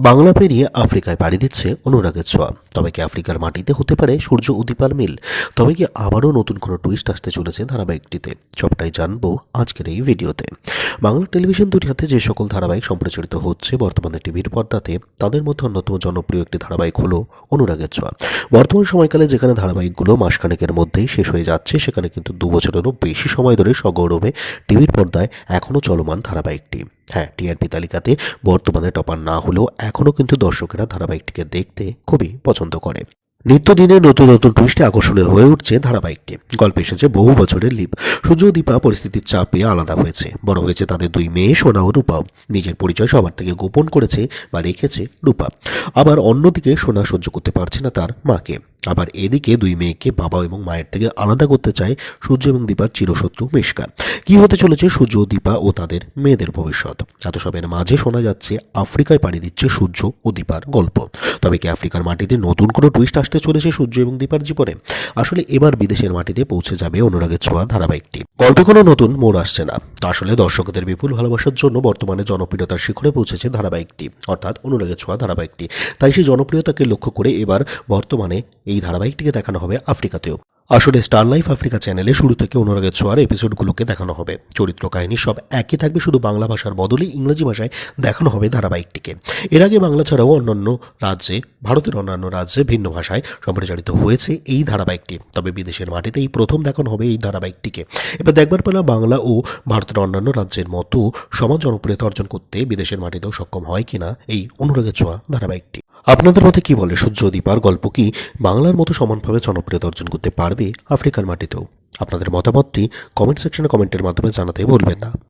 বাংলা পেরিয়ে আফ্রিকায় পাড়ি দিচ্ছে অনুরাগের ছোঁয়া। তবে কি আফ্রিকার মাটিতে হতে পারে সূর্য উদীপার মিল? তবে কি আবারও নতুন কোনো টুইস্ট আসতে চলেছে ধারাবাহিকটিতে? সবটাই জানব আজকের এই ভিডিওতে বাংলা টেলিভিশন দুনিয়াতে যে সকল ধারাবাহিক সম্প্রচারিত হচ্ছে বর্তমানে টিভির পর্দাতে, তাদের মধ্যে অন্যতম জনপ্রিয় একটি ধারাবাহিক হলো অনুরাগের ছোঁয়া। বর্তমান সময়কালে যেখানে ধারাবাহিকগুলো মাসখানেকের মধ্যেই শেষ হয়ে যাচ্ছে, সেখানে কিন্তু দু বছরেরও বেশি সময় ধরে সগৌরবে টিভির পর্দায় এখনও চলমান ধারাবাহিকটি। হ্যাঁ টিআরপি তালিকাতে বর্তমানে টপার না হলেও এখনও কিন্তু দর্শকেরা ধারাবাহিকটিকে দেখতে খুবই পছন্দ করে। নিত্যদিনের নতুন নতুন টুইস্টে আকর্ষণীয় হয়ে উঠছে ধারাবাহিকটি। গল্পে এসেছে বহু বছরের লিপ। সূর্য দীপা পরিস্থিতির চাপে আলাদা হয়েছে। বড় হয়েছে তাদের দুই মেয়ে, সোনা ও রূপাও নিজের পরিচয় সবার থেকে গোপন করেছে বা রেখেছে রূপা। আবার অন্যদিকে সোনা সহ্য করতে পারছে না তার মাকে। আবার এদিকে দুই মেয়েকে বাবা এবং মায়ের থেকে আলাদা করতে চায় সূর্য এবং দীপার চিরশত্রু মিষ্কার। কি হতে চলেছে সূর্য, দীপা ও তাদের মেয়েদের ভবিষ্যৎ? এত সবের মাঝে শোনা যাচ্ছে, আফ্রিকায় পাড়ি দিচ্ছে সূর্য ও দীপার গল্প। তবে কি আফ্রিকার মাটিতে নতুন কোনো টুইস্ট আসতে চলেছে সূর্য এবং দীপার জীবনে? আসলে এবার বিদেশের মাটিতে পৌঁছে যাবে অনুরাগের ছোঁয়া ধারাবাহিকটি। গল্পে কোনো নতুন, মোড় আসছে না। আসলে দর্শকদের বিপুল ভালোবাসার জন্য বর্তমানে জনপ্রিয়তার শিখরে পৌঁছেছে ধারাবাহিকটি, অর্থাৎ অনুরাগের ছোঁয়া ধারাবাহিকটি। তাই সেই জনপ্রিয়তাকে লক্ষ্য করে এবার বর্তমানে এই ধারাবাহিকটিকে দেখানো হবে আফ্রিকাতেও। আসলে স্টার লাইফ আফ্রিকা চ্যানেলে শুরু থেকে অনুরাগের ছোঁয়ার এপিসোডগুলোকে দেখানো হবে। চরিত্র কাহিনী সব একই থাকবে, শুধু বাংলা ভাষার বদলে ইংরেজি ভাষায় দেখানো হবে ধারাবাহিকটিকে। এর আগে বাংলা ছাড়াও অন্যান্য রাজ্যে, ভারতের অন্যান্য রাজ্যে ভিন্ন ভাষায় সম্প্রচারিত হয়েছে এই ধারাবাহিকটি। তবে বিদেশের মাটিতে এই প্রথম দেখানো হবে এই ধারাবাহিকটিকে। এবার দেখবার পেলা বাংলা ও ভারতের অন্যান্য রাজ্যের মতো সমান জনপ্রিয়তা অর্জন করতে বিদেশের মাটিতেও সক্ষম হয় কিনা এই অনুরাগের ছোঁয়া ধারাবাহিকটি। আপনাদের মতে কি বলে সূর্য দীপার গল্প কি বাংলার মতো সমানভাবে জনপ্রিয়তা অর্জন করতে পারবে আফ্রিকার মাটিতেও? আপনাদের মতামতটি কমেন্ট সেকশনে কমেন্টের মাধ্যমে জানাতে ভুলবেন না।